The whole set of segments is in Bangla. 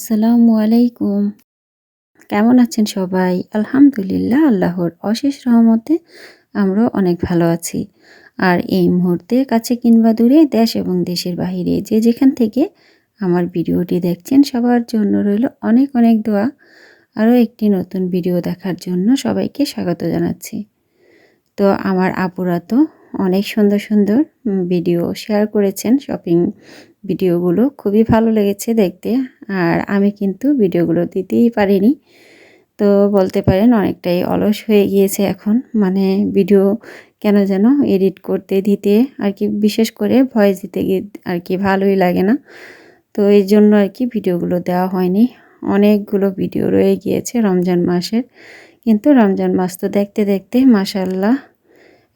আসসালামু আলাইকুম। কেমন আছেন সবাই? আলহামদুলিল্লাহ, আল্লাহর অশেষ রহমতে আমরা অনেক ভালো আছি। আর এই মুহূর্তে কাছে কিংবা দূরে দেশ এবং দেশের বাহিরে যে যেখান থেকে আমার ভিডিওটি দেখছেন, সবার জন্য রইল অনেক অনেক দোয়া। আরও একটি নতুন ভিডিও দেখার জন্য সবাইকে স্বাগত জানাচ্ছি। তো আমার আপুরা তো অনেক সুন্দর সুন্দর ভিডিও শেয়ার করেছেন শপিং ভিডিওগুলো। খুবই ভালো লেগেছে দেখতে আর আমি কিন্তু ভিডিওগুলো দিতেই পারিনি। তো বলতে পারেন অনেকটাই অলস হয়ে গিয়েছে এখন। মানে ভিডিও কেন যেন এডিট করতে, দিতে আর কি, বিশেষ করে ভয়েস দিতে গিয়ে আর কি ভালোই লাগে না। তো এই জন্য আর কি ভিডিওগুলো দেওয়া হয়নি। অনেকগুলো ভিডিও রয়ে গিয়েছে রমজান মাসের। কিন্তু রমজান মাস তো দেখতে দেখতে মাসাল্লাহ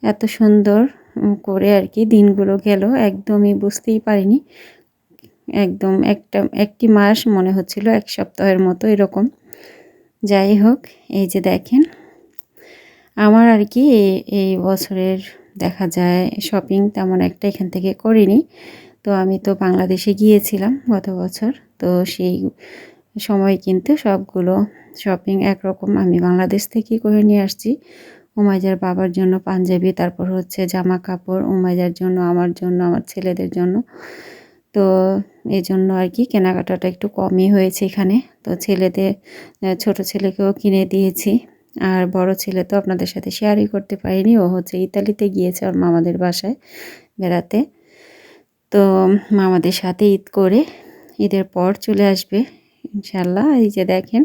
এত সুন্দর করে আর কি দিনগুলো গেল, একদমই বুঝতেই পারিনি। একদম একটা, একটি মাস মনে হচ্ছিল, এক সপ্তাহের মতো এরকম। যাই হোক, এই যে দেখেন, আমার আর কি এই বছরের দেখা যায় শপিং তেমন একটা এখান থেকে করিনি। তো আমি তো বাংলাদেশে গিয়েছিলাম গত বছর, তো সেই সময় কিন্তু সবগুলো শপিং একরকম আমি বাংলাদেশ থেকেই করে নিয়ে আসছি। উমাইজার বাবার জন্য পাঞ্জাবি, তারপর হচ্ছে জামা কাপড় উমাইজার জন্য, আমার জন্য, আমার ছেলেদের জন্য। তো এই জন্য আর কি কেনাকাটাটা একটু কমই হয়েছে এখানে। তো ছেলেদের ছোট ছেলেকেও কিনে দিয়েছি। আর বড় ছেলে তো আপনাদের সাথে শেয়ারই করতে পারিনি, ও হচ্ছে ইতালিতে গিয়েছে ওর মামাদের বাসায় বেড়াতে। তো মামাদের সাথে ঈদ করে ঈদের পর চলে আসবে, ইনশাল্লাহ। এই যে দেখেন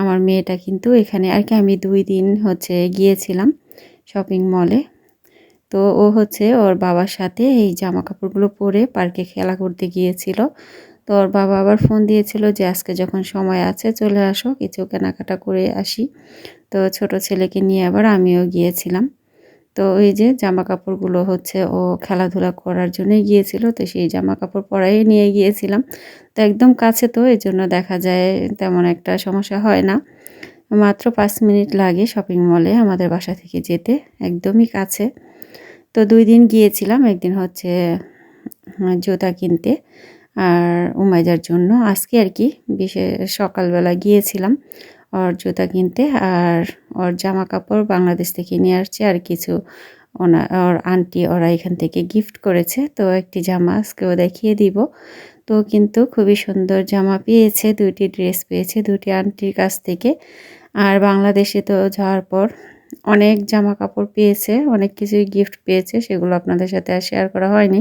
আমার মেয়েটা কিন্তু এখানে আর কি, আমি দুই দিন হচ্ছে গিয়েছিলাম শপিং মলে তো ও হচ্ছে ওর বাবার সাথে এই জামা কাপড়গুলো পরে পার্কে খেলা করতে গিয়েছিল। তো ওর বাবা আবার ফোন দিয়েছিল যে, আজকে যখন সময় আছে চলে আসো, কিছু কেনাকাটা করে আসি। তো ছোট ছেলেকে নিয়ে আবার আমিও গিয়েছিলাম। তো ওই যে জামা কাপড়গুলো হচ্ছে ও খেলাধুলা করার জন্যই গিয়েছিল, তো সেই জামা কাপড় পরাই নিয়ে গিয়েছিলাম। তো একদম কাছে তো এই জন্য দেখা যায় তেমন একটা সমস্যা হয় না। মাত্র পাঁচ মিনিট লাগে শপিং মলে আমাদের বাসা থেকে যেতে, একদমই কাছে। তো দুই দিন গিয়েছিলাম, একদিন হচ্ছে জুতা কিনতে আর উমাইজার জন্য। আজকে আর কি বিশেষ সকালবেলা গিয়েছিলাম। ওর জুতা কিনতে আর ওর জামা কাপড় বাংলাদেশ থেকে নিয়ে আসছে আর কিছু ওনা, ওর আন্টি ওরা এখান থেকে গিফট করেছে। তো একটি জামা আজকেও দেখিয়ে দিব। তো কিন্তু খুবই সুন্দর জামা পেয়েছে, দুইটি ড্রেস পেয়েছে দুটি আন্টির কাছ থেকে। আর বাংলাদেশে তো যাওয়ার পর অনেক জামা কাপড় পেয়েছে, অনেক কিছুই গিফট পেয়েছে, সেগুলো আপনাদের সাথে আর শেয়ার করা হয়নি।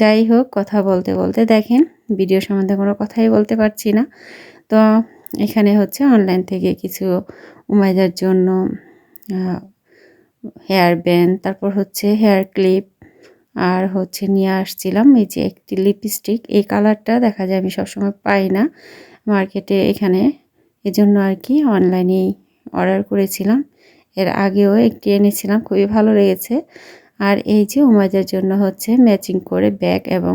যাই হোক, কথা বলতে বলতে দেখেন ভিডিও সম্বন্ধে কোনো কথাই বলতে পারছি না। তো এখানে হচ্ছে অনলাইন থেকে কিছু উমাইদার জন্য হেয়ার ব্যান্ড তারপর হচ্ছে হেয়ার ক্লিপ আর হচ্ছে নিয়ে আসছিলাম এই যে একটি লিপস্টিক এই কালারটা দেখা যায় আমি সবসময় পাই না মার্কেটে এখানে। এজন্য আর কি অনলাইনেই অর্ডার করেছিলাম। এর আগেও একটি এনেছিলাম, খুবই ভালো লেগেছে। আর এই যে উমাইদের জন্য হচ্ছে ম্যাচিং করে ব্যাগ এবং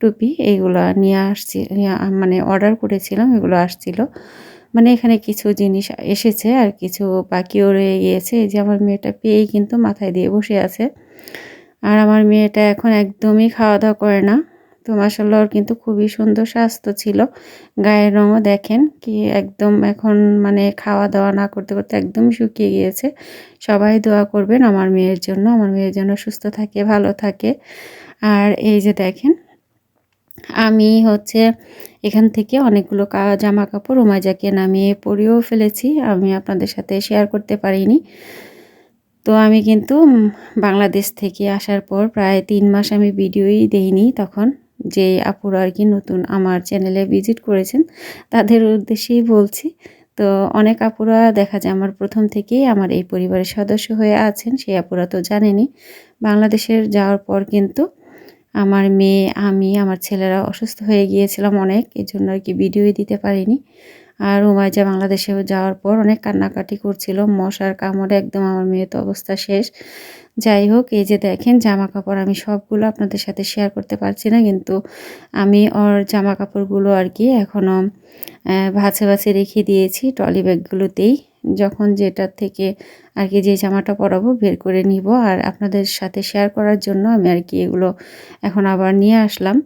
টুপি এইগুলো নিয়ে আসছি মানে অর্ডার করেছিলাম, এগুলো আসছিল। মানে এখানে কিছু জিনিস এসেছে আর কিছু বাকিও রয়ে গিয়েছে। এই যে আমার মেয়েটা পেয়েই কিন্তু মাথায় দিয়ে বসে আছে। আর আমার মেয়েটা এখন একদমই খাওয়া দাওয়া করে না। তো মাসাল্লাহ ওর কিন্তু খুবই সুন্দর স্বাস্থ্য ছিল। গায়ের রঙও দেখেন কি একদম এখন মানে খাওয়া দাওয়া না করতে করতে একদম শুকিয়ে গিয়েছে। সবাই দোয়া করবেন আমার মেয়ের জন্য, আমার মেয়ের জন্য সুস্থ থাকে, ভালো থাকে। আর এই যে দেখেন আমি হচ্ছে এখান থেকে অনেকগুলো জামা কাপড় উমাজাকে নামিয়ে পরিয়েও ফেলেছি। আমি আপনাদের সাথে শেয়ার করতে পারিনি। তো আমি কিন্তু বাংলাদেশ থেকে আসার পর প্রায় তিন মাস আমি ভিডিওই দেইনি তখন। যে আপুরা আর কি নতুন আমার চ্যানেলে ভিজিট করেছেন, তাদের উদ্দেশ্যেই বলছি। তো অনেক আপুরা দেখা যায় আমার প্রথম থেকেই আমার এই পরিবারের সদস্য হয়ে আছেন, সেই আপুরা তো জানেনি বাংলাদেশের যাওয়ার পর কিন্তু আমার মেয়ে, আমি, আমার ছেলেরা অসুস্থ হয়ে গিয়েছিলাম অনেক এই জন্য আর কি ভিডিওই দিতে পারিনি। আর উমাইজা বাংলাদেশে যাওয়ার পর অনেক কান্নাকাটি করছিল, মশার কামড়ে একদম আমার মেয়ে তো অবস্থা শেষ। যাই হোক, এই যে দেখেন জামা কাপড় আমি সবগুলো আপনাদের সাথে শেয়ার করতে পারছি না, কিন্তু আমি ওর জামা কাপড়গুলো আর কি এখনও ভাছে ভাছে রেখে দিয়েছি ট্রলি ব্যাগগুলোতেই। যখন যেটার থেকে আর কি যে জামাটা পরাবো বের করে নিব। আর আপনাদের সাথে শেয়ার করার জন্য আমি আর কি এগুলো এখন আবার নিয়ে আসলাম।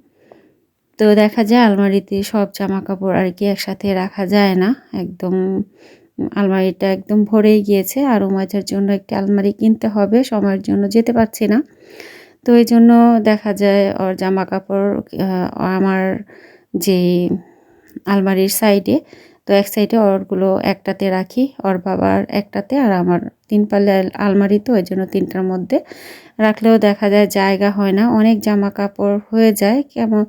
তো দেখা যায় আলমারিতে সব জামা কাপড় আর কি একসাথে রাখা যায় না। একদম আলমারিটা একদম ভরেই গিয়েছে। আর উমাজার জন্য একটি আলমারি কিনতে হবে, সময়ের জন্য যেতে পারছি না। তো এই জন্য দেখা যায় ওর জামা কাপড় আমার যে আলমারির সাইডে তো এক সাইডে ওরগুলো একটাতে রাখি ওর বাবার একটাতে আর আমার তিন পাল্লে আলমারি তো, ওই জন্য তিনটার মধ্যে রাখলেও দেখা যায় জায়গা হয় না। অনেক জামা কাপড় হয়ে যায়, কেমন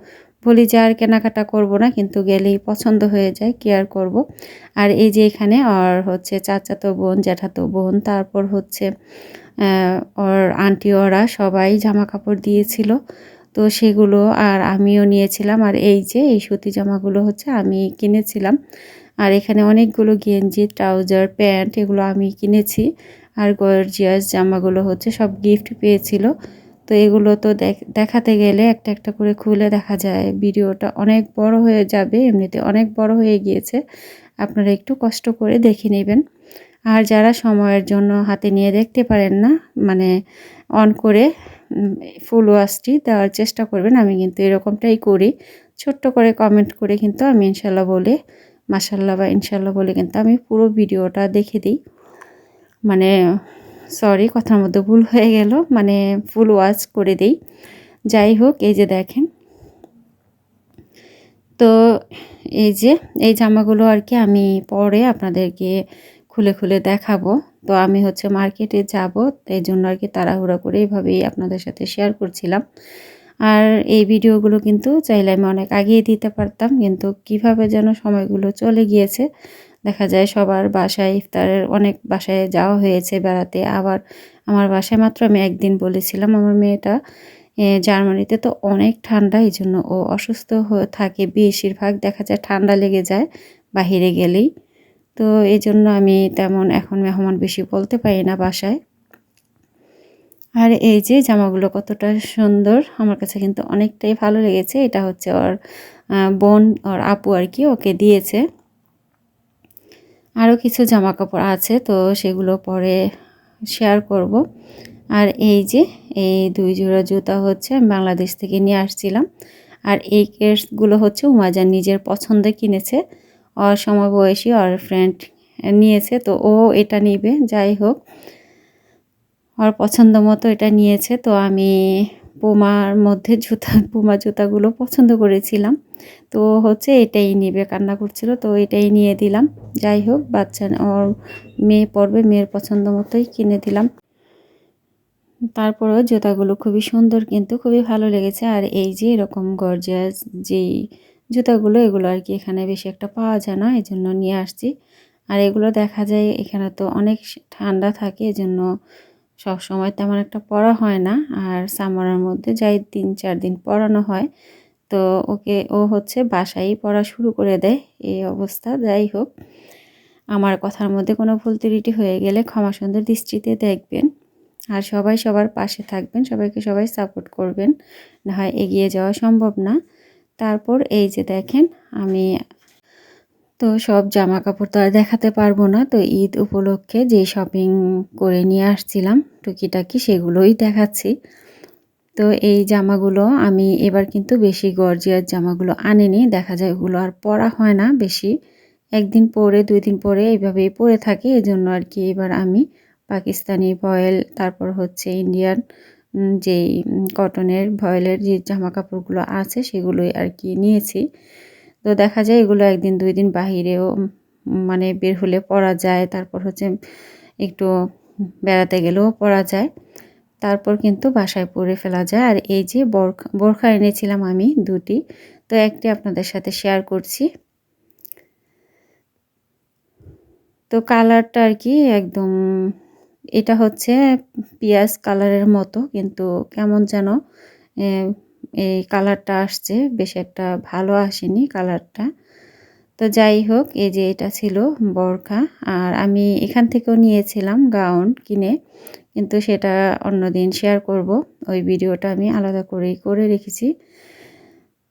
বলি যে আর কেনাকাটা করব না, কিন্তু গেলেই পছন্দ হয়ে যায়, কি আর করব? আর এই যে এখানে আর হচ্ছে চাচাতো বোন, জ্যাঠাতো বোন, তারপর হচ্ছে ওর আন্টি, ওরা সবাই জামা কাপড় দিয়েছিল। তো সেগুলো আর আমিও নিয়েছিলাম। আর এই যে, এই সুতি জামাগুলো হচ্ছে আমি কিনেছিলাম। আর এখানে অনেকগুলো গেঞ্জি, ট্রাউজার, প্যান্ট এগুলো আমি কিনেছি। আর গর্জিয়াস জামাগুলো হচ্ছে সব গিফট পেয়েছিল। তো এগুলো তো দেখাতে গেলে একটা একটা করে খুলে দেখা যায়। ভিডিওটা অনেক বড় হয়ে যাবে, এমনিতে অনেক বড় হয়ে গিয়েছে। আপনারা একটু কষ্ট করে দেখে নেবেন। আর যারা সময়ের জন্য হাতে নিয়ে দেখতে পারেন না মানে অন করে ফুল ওয়াশটি দেওয়ার চেষ্টা করবেন, আমি কিন্তু এরকমটাই করি। ছোট্ট করে কমেন্ট করে কিন্তু আমি ইনশাল্লাহ বলে মাসাল্লাহ বা ইনশাল্লাহ বলে কিন্তু আমি পুরো ভিডিওটা দেখে দিই। মানে সরি কথার মধ্যে ভুল হয়ে গেল মানে ফুল ওয়াশ করে দিই। যাই হোক, এই যে দেখেন। তো, এই যে, এই জামাগুলো আর কি আমি পরে আপনাদেরকে খুলে খুলে দেখাবো। তো আমি হচ্ছে মার্কেটে যাব এই জন্য আর কি তাড়াহুড়া করে এইভাবেই আপনাদের সাথে শেয়ার করছিলাম। আর এই ভিডিওগুলো কিন্তু চাইলে আমি অনেক আগিয়ে দিতে পারতাম, কিন্তু কীভাবে যেন সময়গুলো চলে গিয়েছে, দেখা যায় সবার বাসায় ইফতারের অনেক বাসায় যাওয়া হয়েছে বেড়াতে। আবার আমার বাসায় মাত্র আমি একদিন বলেছিলাম আমার মেয়েটা জার্মানিতে তো অনেক ঠান্ডা, এই জন্য ও অসুস্থ হয়ে থাকে। বেশিরভাগ দেখা যায় ঠান্ডা লেগে যায়, বাহিরে গেলেই। তো এই জন্য আমি তেমন এখন মেহমান বেশি বলতে পারি না বাসায়। আর এই যে জামাগুলো কতটা সুন্দর, আমার কাছে কিন্তু অনেকটাই ভালো লেগেছে। এটা হচ্ছে ওর বোন, ওর আপু আর কি ওকে দিয়েছে। আরও কিছু জামা কাপড় আছে, তো সেগুলো পরে শেয়ার করব। আর এই যে, এই দুই জোড়া জুতা হচ্ছে, আমি বাংলাদেশ থেকে নিয়ে আসছিলাম। আর এই কেসগুলো হচ্ছে উমাজান নিজের পছন্দে কিনেছে। ওর সমবয়সী ওর ফ্রেন্ড নিয়েছে, তো ও এটা নিবে, যাই হোক। ওর পছন্দ মতো এটা নিয়েছে, তো আমি পুমার মধ্যে জুতা, পুমা জুতাগুলো পছন্দ করেছিলাম। তো হচ্ছে এটাই নিবে, কান্না করছিল, তো এটাই নিয়ে দিলাম। যাই হোক, বাচ্চা ওর মেয়ে পড়বে মেয়ের পছন্দ মতোই কিনে দিলাম। তারপরেও জুতাগুলো খুবই সুন্দর, কিন্তু খুবই ভালো লেগেছে। আর এই যে এরকম গর্জিয়াস যেই জুতাগুলো এগুলো আর কি এখানে বেশি একটা পাওয়া যায় না এই জন্য নিয়ে আসছি। আর এগুলো দেখা যায় এখানে তো অনেক ঠান্ডা থাকে, এজন্য সব সময় তেমন একটা পড়া হয় না। আর সামারের মধ্যে যাই তিন, চার দিন পড়ানো হয়, তো ওকে, ও হচ্ছে বাসায় পড়া শুরু করে দেয়, এই অবস্থা, যাই হোক। আমার কথার মধ্যে কোনো ভুল ত্রুটি হয়ে গেলে ক্ষমা সুন্দর দৃষ্টিতে দেখবেন। আর সবাই সবার পাশে থাকবেন, সবাইকে সবাই সাপোর্ট করবেন, না হয় এগিয়ে যাওয়া সম্ভব না। তারপর এই যে দেখেন, আমি তো সব জামা কাপড় তো আর দেখাতে পারব না। তো ঈদ উপলক্ষে যে শপিং করে নিয়ে আসছিলাম টুকিটাকি সেগুলোই দেখাচ্ছি। তো এই জামাগুলো আমি এবার কিন্তু বেশি গর্জিয়ার জামাগুলো আনিনি। দেখা যায় ওগুলো আর পরা হয় না বেশি। একদিন পরে, দুই দিন পরে এইভাবেই পরে থাকে। এজন্য আর কি এবার আমি পাকিস্তানি ভয়েল তারপর হচ্ছে ইন্ডিয়ান যেই কটনের ভয়েলের যে জামা কাপড়গুলো আছে সেগুলোই আর কি নিয়েছি। তো দেখা যায় এগুলো একদিন, দুই দিন বাহিরেও মানে বের হলে পরা যায়। তারপর হচ্ছে একটু বেড়াতে গেলেও পরা যায়। তারপর কিন্তু বাসায় পরে ফেলা যায়। আর এই যে বোরখা বোরখা এনেছিলাম আমি দুটি, তো একটি আপনাদের সাথে শেয়ার করছি। তো কালারটা আর কি একদম এটা হচ্ছে পিঁয়াজ কালারের মতো, কিন্তু কেমন যেন এই কালারটা আসছে, বেশ একটা ভালো আসেনি কালারটা। তো যাই হোক, এই যে এটা ছিল বরখা, আর আমি এখান থেকেও নিয়েছিলাম গাউন কিনে, কিন্তু সেটা অন্যদিন শেয়ার করব। ওই ভিডিওটা আমি আলাদা করেই করে রেখেছি।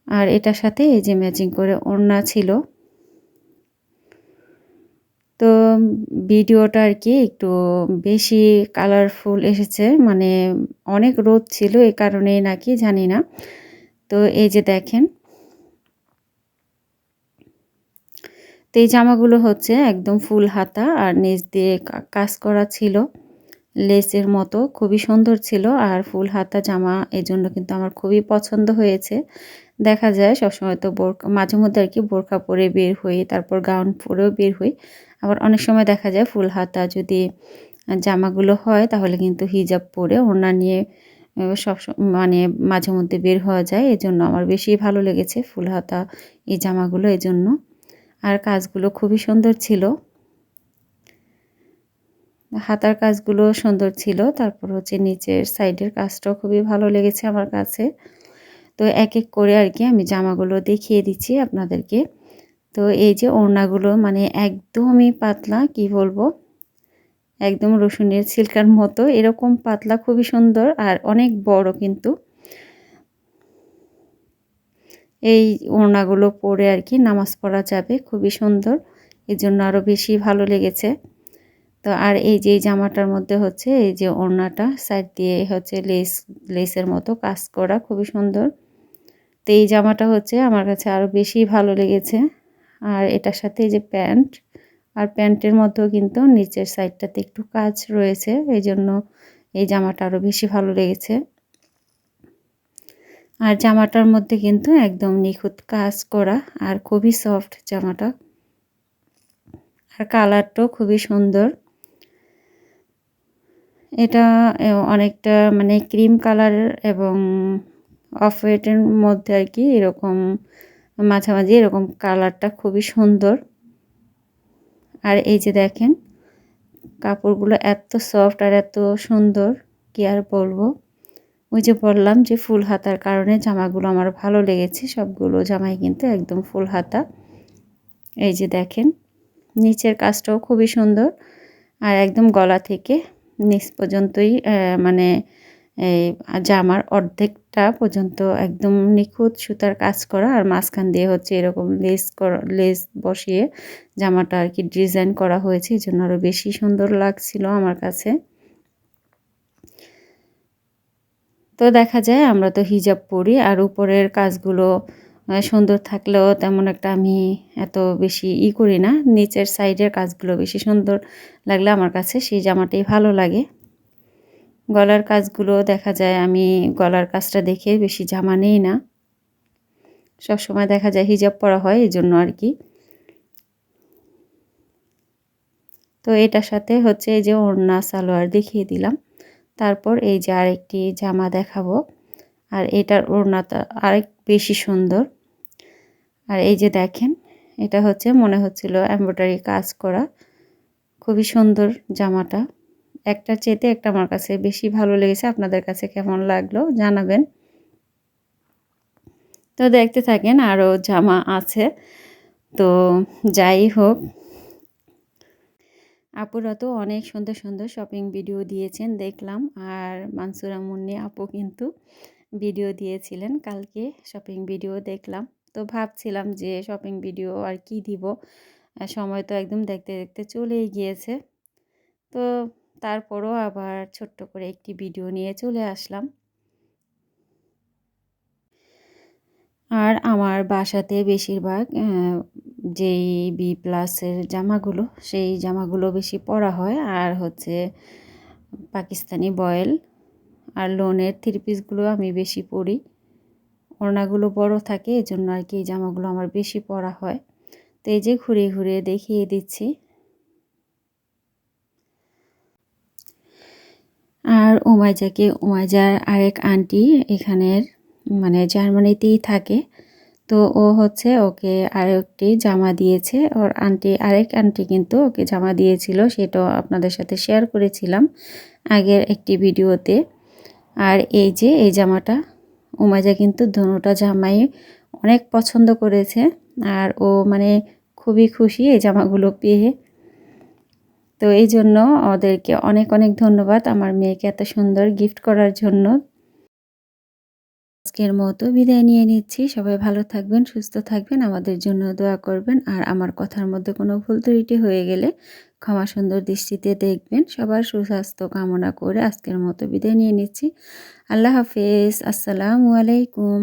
আর এটার সাথে এই যে ম্যাচিং করে ওড়না ছিল তো ভিডিওটা আর কি একটু বেশি কালারফুল এসেছে মানে অনেক রোদ ছিল এই কারণে নাকি, জানি না। তো এই যে দেখেন। তো এই জামাগুলো হচ্ছে একদম ফুল হাতা আর নিচ দিয়ে কাজ করা ছিল। লেসের মতো, খুবই সুন্দর ছিল আর ফুল হাতা জামা এই জন্য কিন্তু আমার খুবই পছন্দ হয়েছে। দেখা যায় সবসময় তো বোরকা মাঝে মধ্যে আর কি বোরখা পরে বের হই, তারপর গাউন পরেও বের হই। আবার অনেক সময় দেখা যায় ফুল হাতা যদি জামাগুলো হয় তাহলে কিন্তু হিজাব পরে ওড়না নিয়ে সব মানে মাঝে মধ্যে বের হওয়া যায়। এজন্য আমার বেশি ভালো লেগেছে ফুল হাতা, এই জামাগুলো এজন্য। আর কাজগুলো খুবই সুন্দর ছিল। হাতার কাজগুলো সুন্দর ছিল। তারপর হচ্ছে নিচের সাইডের কাজটাও খুবই ভালো লেগেছে আমার কাছে। তো এক এক করে আর কি আমি জামাগুলো দেখিয়ে দিচ্ছি আপনাদেরকে। তো এই যে ওড়নাগুলো মানে একদমই পাতলা, কি বলব? একদম রসুনের সিল্কার মতো, এরকম পাতলা, খুবই সুন্দর আর অনেক বড় কিন্তু। এই ওড়নাগুলো পরে আর কি নামাজ পড়া যাবে, খুবই সুন্দর এই জন্য আরও বেশি ভালো লেগেছে। তো আর এই যে জামাটার মধ্যে হচ্ছে, এই যে ওড়নাটা সাইড দিয়ে হচ্ছে লেস লেসের মতো কাজ করা, খুবই সুন্দর। তো এই জামাটা হচ্ছে আমার কাছে আরও বেশি ভালো লেগেছে। আর এটার সাথে এই যে প্যান্ট, আর প্যান্টের মধ্যেও কিন্তু নিচের সাইডটাতে একটু কাজ রয়েছে, এই জন্য এই জামাটা আরও বেশি ভালো লেগেছে। আর জামাটার মধ্যে কিন্তু একদম নিখুঁত কাজ করা আর খুবই সফট জামাটা। আর কালারটাও খুবই সুন্দর। এটা অনেকটা মানে ক্রিম কালার এবং অফ হোয়াইটের মধ্যে আর কি এরকম মাঝামাঝি এরকম কালারটা খুবই সুন্দর। আর এই যে দেখেন, কাপড়গুলো এত সফট আর এত সুন্দর, কি আর বলব? ওই যে বললাম যে ফুল হাতার কারণে জামাগুলো আমার ভালো লেগেছে, সবগুলো জামাই কিন্তু একদম ফুল হাতা। এই যে দেখেন, নিচের কাজটাও খুবই সুন্দর, আর একদম গলা থেকে নিচ পর্যন্তই মানে জামার অর্ধেকটা পর্যন্ত একদম নিখুঁত সুতার কাজ করা আর মাঝখান দিয়ে হচ্ছে এরকম লেস করা, লেস বসিয়ে জামাটা আর কি ডিজাইন করা হয়েছে। এই জন্য আরও বেশি সুন্দর লাগছিল আমার কাছে। তো দেখা যায় আমরা তো হিজাব পরি আর উপরের কাজগুলো সুন্দর থাকলেও তেমন একটা আমি এত বেশি ই করি না। নিচের সাইডের কাজগুলো বেশি সুন্দর লাগলে আমার কাছে সেই জামাটাই ভালো লাগে। গলার কাজগুলো দেখা যায়। আমি গলার কাজটা দেখে বেশি জামা নেই না। সব সময় দেখা যায় হিজাব পরা হয় এই জন্য আর কি। তো এটার সাথে হচ্ছে এই যে ওড়না, সালোয়ার দেখিয়ে দিলাম। তারপর এই যে আরেকটি জামা দেখাবো। আর এটার ওড়নাটা আরেক বেশি সুন্দর। আর এই যে দেখেন, এটা হচ্ছে মনে হচ্ছিল এমব্রয়ডারি কাজ করা। খুবই সুন্দর জামাটা। একটা চেতে একটা আমার কাছে বেশি ভালো লেগেছে। আপনাদের কাছে কেমন লাগল জানাবেন। তো দেখতে থাকেন আরও জামা আছে। তো যাই হোক। আপুরা তো অনেক সুন্দর সুন্দর শপিং ভিডিও দিয়েছেন দেখলাম। আর মানসুরা মুন্নি আপু কিন্তু ভিডিও দিয়েছিলেন। কালকে শপিং ভিডিও দেখলাম। তো ভাবছিলাম যে শপিং ভিডিও আর কি দিব? সময় তো একদম দেখতে দেখতে চলেই গিয়েছে। তো তারপরও আবার ছোট্ট করে একটি ভিডিও নিয়ে চলে আসলাম। আর আমার বাসাতে বেশিরভাগ যেই বি প্লাসের জামাগুলো, সেই জামাগুলো বেশি পরা হয়। আর হচ্ছে পাকিস্তানি বয়েল আর লোনের থ্রি পিসগুলো আমি বেশি পরি। ওড়নাগুলো বড় থাকে এই জন্য আর কি এই জামাগুলো আমার বেশি পরা হয়। তো এই যে ঘুরে ঘুরে দেখিয়ে দিচ্ছি। আর উমাইজাকে উমাইজার আরেক আন্টি এখানের মানে জার্মানিতেই থাকে। তো ও হচ্ছে ওকে আরেকটি জামা দিয়েছে। ওর আন্টি, আরেক আন্টি কিন্তু ওকে জামা দিয়েছিল, সেটাও আপনাদের সাথে শেয়ার করেছিলাম আগের একটি ভিডিওতে। আর এই যে, এই জামাটা উমাইজা কিন্তু ধনুটা জামাই অনেক পছন্দ করেছে। আর ও মানে খুবই খুশি এই জামাগুলো পেয়ে। তো এই জন্য ওদেরকে অনেক অনেক ধন্যবাদ আমার মেয়েকে এত সুন্দর গিফট করার জন্য। আজকের মতো বিদায় নিয়ে নিচ্ছি। সবাই ভালো থাকবেন, সুস্থ থাকবেন, আমাদের জন্য দোয়া করবেন। আর আমার কথার মধ্যে কোনো ভুল ত্রুটি হয়ে গেলে ক্ষমা সুন্দর দৃষ্টিতে দেখবেন। সবার সুস্বাস্থ্য কামনা করে আজকের মতো বিদায় নিয়ে নিচ্ছি। আল্লাহ হাফেজ। আসসালামু আলাইকুম।